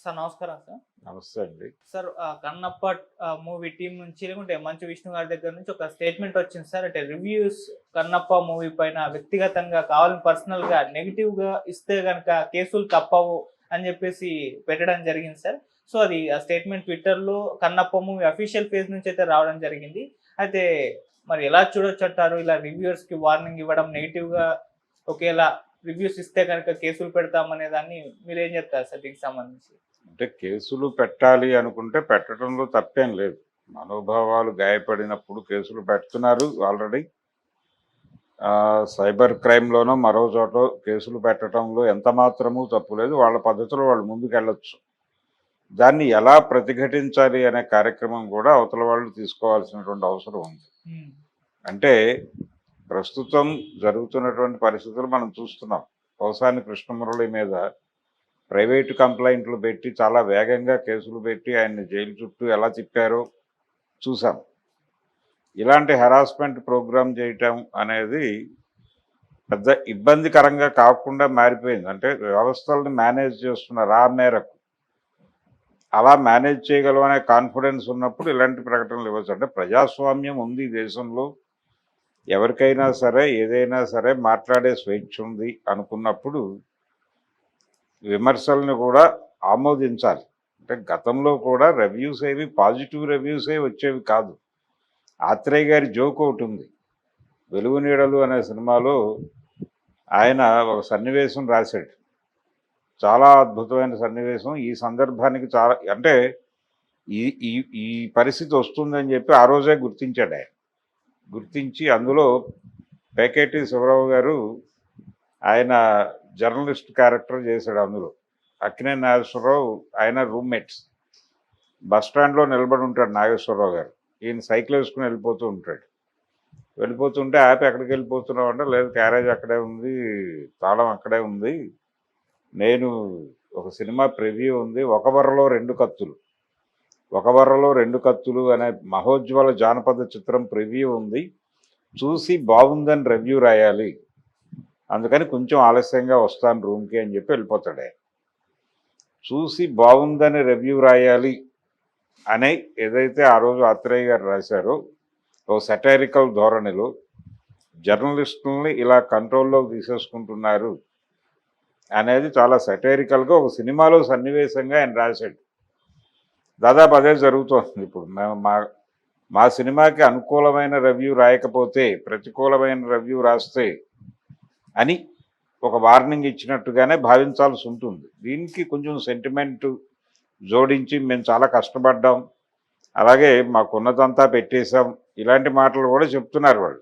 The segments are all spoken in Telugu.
సార్ నమస్కారం సార్. నమస్తే అండి. సార్ కన్నప్ప మూవీ టీం నుంచి లేకుంటే మంచు విష్ణు గారి దగ్గర నుంచి ఒక స్టేట్మెంట్ వచ్చింది సార్. అంటే రివ్యూస్ కన్నప్ప మూవీ పైన వ్యక్తిగతంగా కావాలని పర్సనల్గా నెగిటివ్గా ఇస్తే గనక కేసులు తప్పవు అని చెప్పేసి పెట్టడం జరిగింది సార్. సో అది ఆ స్టేట్మెంట్ ట్విట్టర్లో కన్నప్ప మూవీ అఫీషియల్ పేజ్ నుంచి అయితే రావడం జరిగింది. అయితే మరి ఎలా చూడొచ్చు అంటారు ఇలా రివ్యూవర్స్కి వార్నింగ్ ఇవ్వడం నెగిటివ్గా ఒకేలా రివ్యూస్ ఇస్తే కనుక కేసులు పెడతామనే దాన్ని మీరు ఏం చెప్తారు సార్ దీనికి సంబంధించి? అంటే కేసులు పెట్టాలి అనుకుంటే పెట్టడంలో తప్పేం లేదు. మనోభావాలు గాయపడినప్పుడు కేసులు పెడుతున్నారు ఆల్రెడీ. సైబర్ క్రైమ్లోనో మరో చోట కేసులు పెట్టడంలో ఎంత మాత్రమూ తప్పు లేదు. వాళ్ళ పద్ధతిలో వాళ్ళు ముందుకు వెళ్ళొచ్చు దాన్ని ఎలా ప్రతిఘటించాలి అనే కార్యక్రమం కూడా అవతల వాళ్ళు తీసుకోవాల్సినటువంటి అవసరం ఉంది. అంటే ప్రస్తుతం జరుగుతున్నటువంటి పరిస్థితులు మనం చూస్తున్నాం. పోసాని కృష్ణమురళి మీద ప్రైవేటు కంప్లైంట్లు పెట్టి చాలా వేగంగా కేసులు పెట్టి ఆయన్ని జైలు చుట్టూ ఎలా తిప్పారో చూసాం ఇలాంటి హెరాస్మెంట్ ప్రోగ్రామ్ చేయటం అనేది పెద్ద ఇబ్బందికరంగా కాకుండా మారిపోయింది. అంటే వ్యవస్థలను మేనేజ్ చేస్తున్నారు ఆ మేరకు అలా మేనేజ్ చేయగలవు అనే కాన్ఫిడెన్స్ ఉన్నప్పుడు ఇలాంటి ప్రకటనలు ఇవ్వచ్చు. అంటే ప్రజాస్వామ్యం ఉంది ఈ దేశంలో. ఎవరికైనా సరే ఏదైనా సరే మాట్లాడే స్వేచ్ఛ ఉంది అనుకున్నప్పుడు విమర్శలను కూడా ఆమోదించాలి. అంటే గతంలో కూడా రివ్యూస్ ఏవి పాజిటివ్ రివ్యూసే వచ్చేవి కాదు. ఆత్రేయ గారి జోక్ ఒకటి ఉంది. వెలుగు నీడలు అనే సినిమాలో ఆయన ఒక సన్నివేశం రాశాడు. చాలా అద్భుతమైన సన్నివేశం. ఈ సందర్భానికి చాలా అంటే ఈ ఈ ఈ పరిస్థితి వస్తుందని చెప్పి ఆ రోజే గుర్తించాడు ఆయన. గుర్తించి అందులో పేకేటి శివరావు గారు ఆయన జర్నలిస్ట్ క్యారెక్టర్ చేశాడు అందులో. అక్కినే నాగేశ్వరరావు ఆయన రూమ్మేట్స్. బస్ స్టాండ్లో నిలబడి ఉంటాడు నాగేశ్వరరావు గారు. ఈయన సైకిల్ వేసుకుని వెళ్ళిపోతూ ఉంటాడు. వెళ్ళిపోతుంటే ఆపి ఎక్కడికి వెళ్ళిపోతున్నావు అంటే లేదు క్యారేజ్ అక్కడే ఉంది తాళం అక్కడే ఉంది. నేను ఒక సినిమా ప్రివ్యూ ఉంది ఒక బర్రలో రెండు కత్తులు. ఒక వరలో రెండు కత్తులు అనే మహోజ్వల జానపద చిత్రం ప్రివ్యూ ఉంది. చూసి బాగుందని రివ్యూ రాయాలి. అందుకని కొంచెం ఆలస్యంగా వస్తాను రూమ్కి అని చెప్పి వెళ్ళిపోతాడే. చూసి బాగుందని రివ్యూ రాయాలి అని ఏదైతే ఆ రోజు ఆత్రేయ గారు రాశారో ఓ సెటారికల్ ధోరణిలో జర్నలిస్టుల్ని ఇలా కంట్రోల్లోకి తీసేసుకుంటున్నారు అనేది చాలా సెటారికల్గా ఒక సినిమాలో సన్నివేశంగా ఆయన రాశాడు. దాదాపు అదే జరుగుతోంది ఇప్పుడు. మేము మా మా సినిమాకి అనుకూలమైన రివ్యూ రాయకపోతే ప్రతికూలమైన రివ్యూ రాస్తే అని ఒక వార్నింగ్ ఇచ్చినట్టుగానే భావించాల్సి ఉంటుంది. దీనికి కొంచెం సెంటిమెంట్ జోడించి మేము చాలా కష్టపడ్డాం. అలాగే మాకున్నదంతా పెట్టేశాం. ఇలాంటి మాటలు కూడా చెప్తున్నారు వాళ్ళు.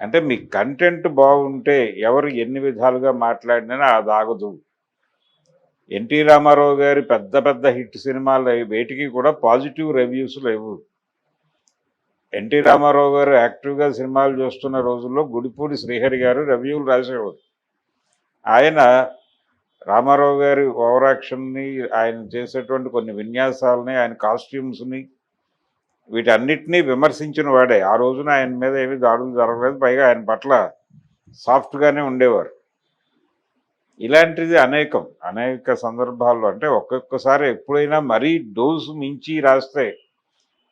అంటే మీ కంటెంట్ బాగుంటే ఎవరు ఎన్ని విధాలుగా మాట్లాడినా అది ఆగదు. ఎన్టీ రామారావు గారి పెద్ద పెద్ద హిట్ సినిమాలు వేటికి కూడా పాజిటివ్ రివ్యూస్ లేవు. ఎన్టీ రామారావు గారు యాక్టివ్గా సినిమాలు చూస్తున్న రోజుల్లో గుడిపూడి శ్రీహరి గారు రివ్యూలు రాసేవారు. ఆయన రామారావు గారి ఓవరాక్షన్ని ఆయన చేసేటువంటి కొన్ని విన్యాసాలని ఆయన కాస్ట్యూమ్స్ని వీటన్నిటినీ విమర్శించిన వాడే. ఆ రోజున ఆయన మీద ఏమీ దాడులు జరగలేదు. పైగా ఆయన పట్ల సాఫ్ట్గానే ఉండేవారు. ఇలాంటిది అనేకం. అనేక సందర్భాల్లో అంటే ఒక్కొక్కసారి ఎప్పుడైనా మరీ డోసు మించి రాస్తే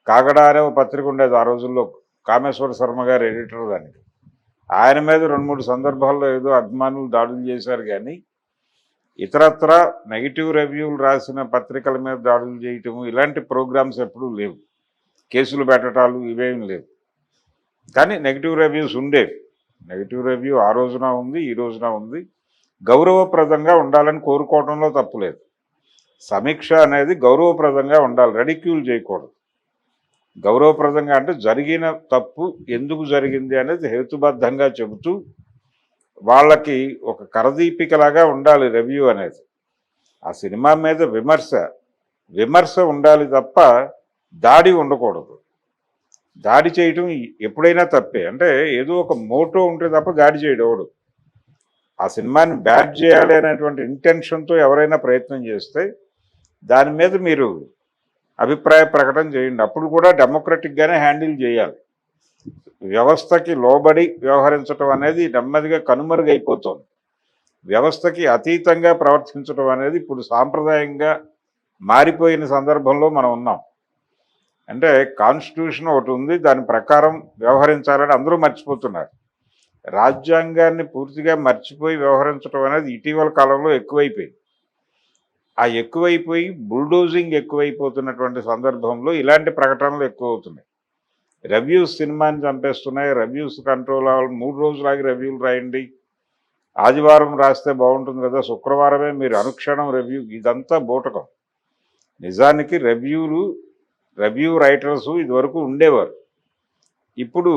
కాగడ అనే పత్రిక ఉండేది ఆ రోజుల్లో. కామేశ్వర శర్మ గారు ఎడిటర్ దానికి. ఆయన మీద రెండు మూడు సందర్భాల్లో ఏదో అభిమానులు దాడులు చేశారు కానీ ఇతరత్ర నెగిటివ్ రివ్యూలు రాసిన పత్రికల మీద దాడులు చేయటము ఇలాంటి ప్రోగ్రామ్స్ ఎప్పుడూ లేవు. కేసులు పెట్టడాలు ఇవేం లేవు. కానీ నెగిటివ్ రివ్యూస్ ఉండేవి. నెగిటివ్ రివ్యూ ఆ రోజున ఉంది ఈ రోజున ఉంది. గౌరవప్రదంగా ఉండాలని కోరుకోవడంలో తప్పులేదు సమీక్ష అనేది గౌరవప్రదంగా ఉండాలి రెడిక్యూల్ చేయకూడదు. గౌరవప్రదంగా అంటే జరిగిన తప్పు ఎందుకు జరిగింది అనేది హేతుబద్ధంగా చెబుతూ వాళ్ళకి ఒక కరదీపికలాగా ఉండాలి రివ్యూ అనేది. ఆ సినిమా మీద విమర్శ విమర్శ ఉండాలి తప్ప దాడి ఉండకూడదు. దాడి చేయటం ఎప్పుడైనా తప్పే. అంటే ఏదో ఒక మోటో ఉంటే తప్ప దాడి చేయడు ఆ సినిమాని బ్యాడ్ చేయాలి అనేటువంటి ఇంటెన్షన్తో ఎవరైనా ప్రయత్నం చేస్తే దాని మీద మీరు అభిప్రాయ ప్రకటన చేయండి. అప్పుడు కూడా డెమోక్రటిక్గానే హ్యాండిల్ చేయాలి. వ్యవస్థకి లోబడి వ్యవహరించడం అనేది నెమ్మదిగా కనుమరుగైపోతుంది. వ్యవస్థకి అతీతంగా ప్రవర్తించడం అనేది ఇప్పుడు సాంప్రదాయంగా మారిపోయిన సందర్భంలో మనం ఉన్నాం. అంటే కాన్స్టిట్యూషన్ ఒకటి ఉంది దాని ప్రకారం వ్యవహరించాలని అందరూ మర్చిపోతున్నారు. రాజ్యాంగాన్ని పూర్తిగా మర్చిపోయి వ్యవహరించడం అనేది ఇటీవల కాలంలో ఎక్కువైపోయింది. ఆ ఎక్కువైపోయి బుల్డోజింగ్ ఎక్కువైపోతున్నటువంటి సందర్భంలో ఇలాంటి ప్రకటనలు ఎక్కువ అవుతున్నాయి రివ్యూస్ సినిమాని చంపేస్తున్నాయి. రివ్యూస్ కంట్రోల్ అవ్వాలి. మూడు రోజులాగి రివ్యూలు రాయండి. ఆదివారం రాస్తే బాగుంటుంది కదా. శుక్రవారమే మీరు అనుక్షణం రివ్యూ. ఇదంతా బూటకం. నిజానికి రివ్యూలు రివ్యూ రైటర్స్ ఇదివరకు ఉండేవారు. ఇప్పుడు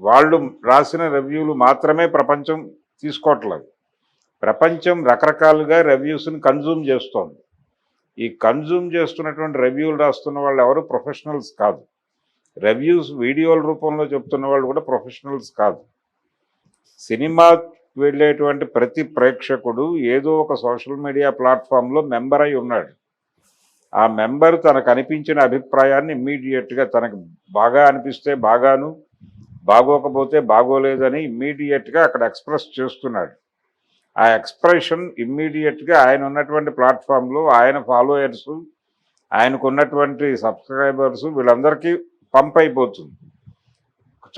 వాళ్ళు రాసిన రివ్యూలు మాత్రమే ప్రపంచం తీసుకోవట్లేదు. ప్రపంచం రకరకాలుగా రివ్యూస్ని కన్జ్యూమ్ చేస్తోంది. ఈ కన్జ్యూమ్ చేస్తున్నటువంటి రివ్యూలు రాస్తున్న వాళ్ళు ఎవరు ప్రొఫెషనల్స్ కాదు. రివ్యూస్ వీడియోల రూపంలో చెప్తున్న వాళ్ళు కూడా ప్రొఫెషనల్స్ కాదు. సినిమా వెళ్ళేటువంటి ప్రతి ప్రేక్షకుడు ఏదో ఒక సోషల్ మీడియా ప్లాట్ఫామ్లో మెంబర్ అయి ఉన్నాడు. ఆ మెంబర్ తనకు అనిపించిన అభిప్రాయాన్ని ఇమ్మీడియట్గా తనకు బాగా అనిపిస్తే బాగాను బాగోకపోతే బాగోలేదని ఇమ్మీడియట్గా అక్కడ ఎక్స్ప్రెస్ చేస్తున్నాడు. ఆ ఎక్స్ప్రెషన్ ఇమ్మీడియట్గా ఆయన ఉన్నటువంటి ప్లాట్ఫామ్లో ఆయన ఫాలోయర్స్ ఆయనకు ఉన్నటువంటి సబ్స్క్రైబర్స్ వీళ్ళందరికీ పంప్ అయిపోతుంది.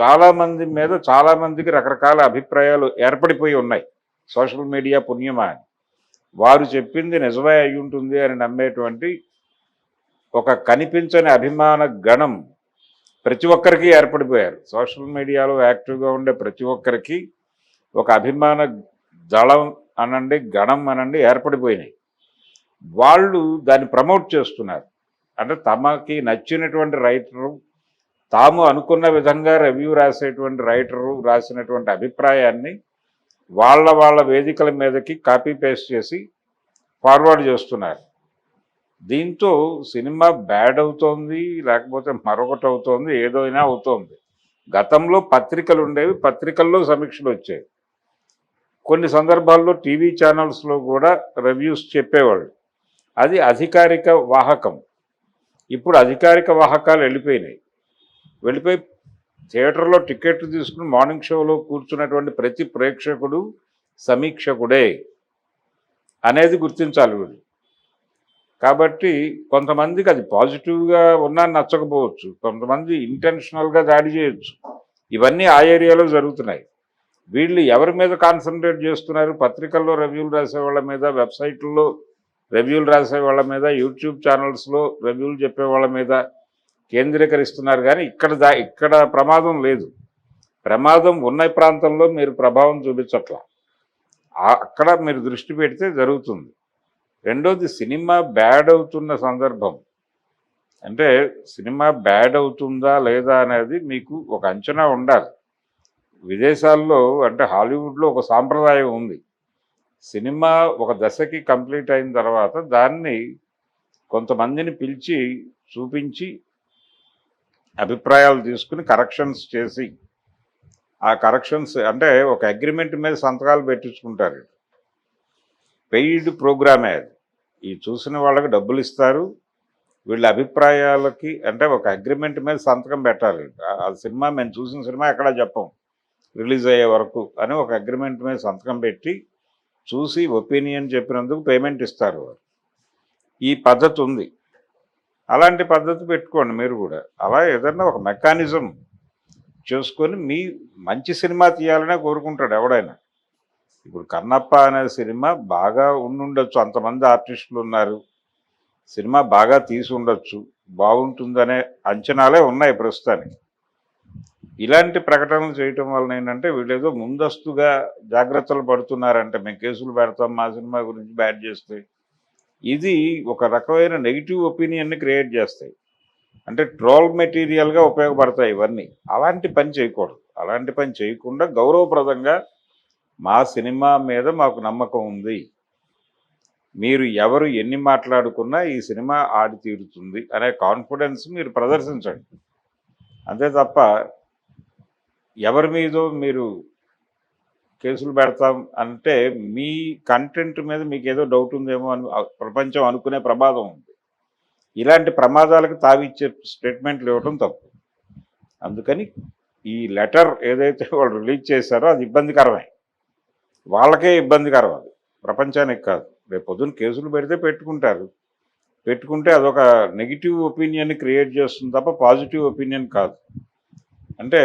చాలామంది మీద చాలామందికి రకరకాల అభిప్రాయాలు ఏర్పడిపోయి ఉన్నాయి. సోషల్ మీడియా పుణ్యమా అని. వారు చెప్పింది నిజమే అయి ఉంటుంది అని నమ్మేటువంటి ఒక కనిపించని అభిమాన గణం ప్రతి ఒక్కరికి ఏర్పడిపోయారు. సోషల్ మీడియాలో యాక్టివ్గా ఉండే ప్రతి ఒక్కరికి ఒక అభిమాన దళం అనండి గణం అనండి ఏర్పడిపోయినాయి. వాళ్ళు దాన్ని ప్రమోట్ చేస్తున్నారు. అంటే తమకి నచ్చినటువంటి రైటరు తాము అనుకున్న విధంగా రివ్యూ రాసేటువంటి రైటరు రాసినటువంటి అభిప్రాయాన్ని వాళ్ళ వాళ్ళ వేదికల మీదకి కాపీ పేస్ట్ చేసి ఫార్వర్డ్ చేస్తున్నారు. దీంతో సినిమా బ్యాడ్ అవుతోంది లేకపోతే మరొకటి అవుతోంది ఏదైనా అవుతోంది. గతంలో పత్రికలు ఉండేవి పత్రికల్లో సమీక్షలు వచ్చాయి. కొన్ని సందర్భాల్లో టీవీ ఛానల్స్లో కూడా రివ్యూస్ చెప్పేవాళ్ళు. అది అధికారిక వాహకం. ఇప్పుడు అధికారిక వాహకాలు వెళ్ళిపోయినాయి. వెళ్ళిపోయి థియేటర్లో టికెట్లు తీసుకుని మార్నింగ్ షోలో కూర్చున్నటువంటి ప్రతి ప్రేక్షకుడు సమీక్షకుడే అనేది గుర్తించాలి వీళ్ళు. కాబట్టి కొంతమందికి అది పాజిటివ్గా ఉన్నా నచ్చకపోవచ్చు. కొంతమంది ఇంటెన్షనల్గా దాడి చేయొచ్చు. ఇవన్నీ ఆ ఏరియాలో జరుగుతున్నాయి. వీళ్ళు ఎవరి మీద కాన్సన్ట్రేట్ చేస్తున్నారు? పత్రికల్లో రివ్యూలు రాసే వాళ్ళ మీద వెబ్సైట్లో రివ్యూలు రాసే వాళ్ళ మీద యూట్యూబ్ ఛానల్స్లో రివ్యూలు చెప్పే వాళ్ళ మీద కేంద్రీకరిస్తున్నారు. కానీ ఇక్కడ దా ఇక్కడ ప్రమాదం లేదు. ప్రమాదం ఉన్న ప్రాంతంలో మీరు ప్రభావం చూపించట్లా. అక్కడ మీరు దృష్టి పెడితే జరుగుతుంది. రెండోది సినిమా బ్యాడ్ అవుతున్న సందర్భం. అంటే సినిమా బ్యాడ్ అవుతుందా లేదా అనేది మీకు ఒక అంచనా ఉండాలి. విదేశాల్లో అంటే హాలీవుడ్లో ఒక సాంప్రదాయం ఉంది. సినిమా ఒక దశకి కంప్లీట్ అయిన తర్వాత దాన్ని కొంతమందిని పిలిచి చూపించి అభిప్రాయాలు తీసుకుని కరెక్షన్స్ చేసి ఆ కరెక్షన్స్ అంటే ఒక అగ్రిమెంట్ మీద సంతకాలు పెట్టించుకుంటారు. పెయిడ్ ప్రోగ్రామే అది. ఈ చూసిన వాళ్ళకి డబ్బులు ఇస్తారు. వీళ్ళ అభిప్రాయాలకి అంటే ఒక అగ్రిమెంట్ మీద సంతకం పెట్టాలి. ఆ- సినిమా మేము చూసిన సినిమా ఎక్కడా చెప్పం. రిలీజ్ అయ్యే వరకు అని ఒక అగ్రిమెంట్ మీద సంతకం పెట్టి చూసి ఒపీనియన్ చెప్పినందుకు పేమెంట్ ఇస్తారు వారు ఈ పద్ధతి ఉంది. అలాంటి పద్ధతి పెట్టుకోండి మీరు కూడా. అలా ఏదన్నా ఒక మెకానిజం చేసుకొని మీ మంచి సినిమా తీయాలనే కోరుకుంటాడు ఎవడైనా. ఇప్పుడు కన్నప్ప అనే సినిమా బాగా ఉండుండొచ్చు. అంతమంది ఆర్టిస్టులు ఉన్నారు సినిమా బాగా తీసి ఉండొచ్చు బాగుంటుందనే అంచనాలే ఉన్నాయి ప్రస్తుతానికి. ఇలాంటి ప్రకటనలు చేయటం వలన ఏంటంటే వీళ్ళేదో ముందస్తుగా జాగ్రత్తలు పడుతున్నారంటే మేము కేసులు పెడతాం మా సినిమా గురించి బ్యాడ్ చేస్తే. ఇది ఒక రకమైన నెగిటివ్ ఒపీనియన్ని క్రియేట్ చేస్తాయి. అంటే ట్రోల్ మెటీరియల్గా ఉపయోగపడతాయి ఇవన్నీ. అలాంటి పని చేయకూడదు. అలాంటి పని చేయకుండా గౌరవప్రదంగా మా సినిమా మీద మాకు నమ్మకం ఉంది. మీరు ఎవరు ఎన్ని మాట్లాడుకున్నా ఈ సినిమా ఆడి తీరుతుంది అనే కాన్ఫిడెన్స్ మీరు ప్రదర్శించండి. అంతే తప్ప ఎవరి మీదో మీరు కేసులు పెడతాం అంటే మీ కంటెంట్ మీద మీకు ఏదో డౌట్ ఉందేమో అని ప్రపంచం అనుకునే ప్రమాదం ఉంది. ఇలాంటి ప్రమాదాలకు తావిచ్చే స్టేట్మెంట్లు ఇవ్వడం తప్పు. అందుకని ఈ లెటర్ ఏదైతే వాళ్ళు రిలీజ్ చేశారో అది ఇబ్బందికరమే. వాళ్ళకే ఇబ్బందికరం అది. ప్రపంచానికి కాదు. రేపు పొద్దున్న కేసులు పెడితే పెట్టుకుంటారు. పెట్టుకుంటే అదొక నెగిటివ్ ఒపీనియన్ క్రియేట్ చేస్తుంది తప్ప పాజిటివ్ ఒపీనియన్ కాదు. అంటే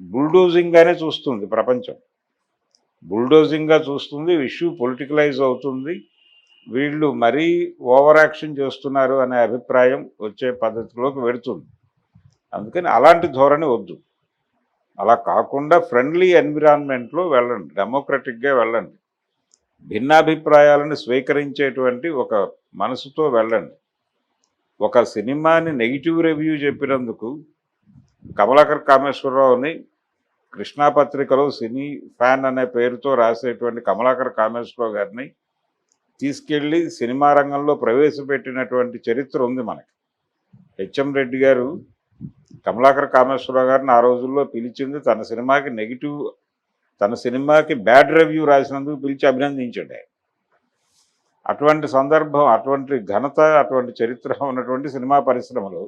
బుల్డోజింగ్గానే చూస్తుంది ప్రపంచం. బుల్డోజింగ్గా చూస్తుంది ఇష్యూ పొలిటికలైజ్ అవుతుంది. వీళ్ళు మరీ ఓవర్ యాక్షన్ చేస్తున్నారు అనే అభిప్రాయం వచ్చే పద్ధతిలోకి వెడుతుంది. అందుకని అలాంటి ధోరణి వద్దు. అలా కాకుండా ఫ్రెండ్లీ ఎన్విరాన్మెంట్లో వెళ్ళండి డెమోక్రటిక్గా వెళ్ళండి. భిన్నాభిప్రాయాలను స్వీకరించేటువంటి ఒక మనసుతో వెళ్ళండి. ఒక సినిమాని నెగిటివ్ రివ్యూ చెప్పినందుకు కమలాకర్ కామేశ్వరరావుని కృష్ణా పత్రికలో సినీ ఫ్యాన్ అనే పేరుతో రాసేటువంటి కమలాకర్ కామేశ్వరరావు గారిని తీసుకెళ్ళి సినిమా రంగంలో ప్రవేశపెట్టినటువంటి చరిత్ర ఉంది మనకి. హెచ్ఎం రెడ్డి గారు కమలాకర్ కామేశ్వరరావు గారిని ఆ రోజుల్లో పిలిచింది తన సినిమాకి నెగిటివ్ తన సినిమాకి బ్యాడ్ రివ్యూ రాసినందుకు పిలిచి అభినందించాడు ఆయన. అటువంటి సందర్భం అటువంటి ఘనత అటువంటి చరిత్ర ఉన్నటువంటి సినిమా పరిశ్రమలు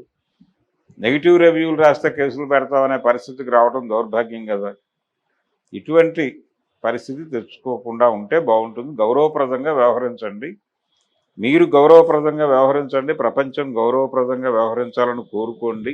నెగిటివ్ రివ్యూలు రాస్తే కేసులు పెడతామనే పరిస్థితికి రావడం దౌర్భాగ్యం కదా. ఇటువంటి పరిస్థితి తెచ్చుకోకుండా ఉంటే బాగుంటుంది. గౌరవప్రదంగా వ్యవహరించండి. మీరు గౌరవప్రదంగా వ్యవహరించండి. ప్రపంచం గౌరవప్రదంగా వ్యవహరించాలని కోరుకోండి.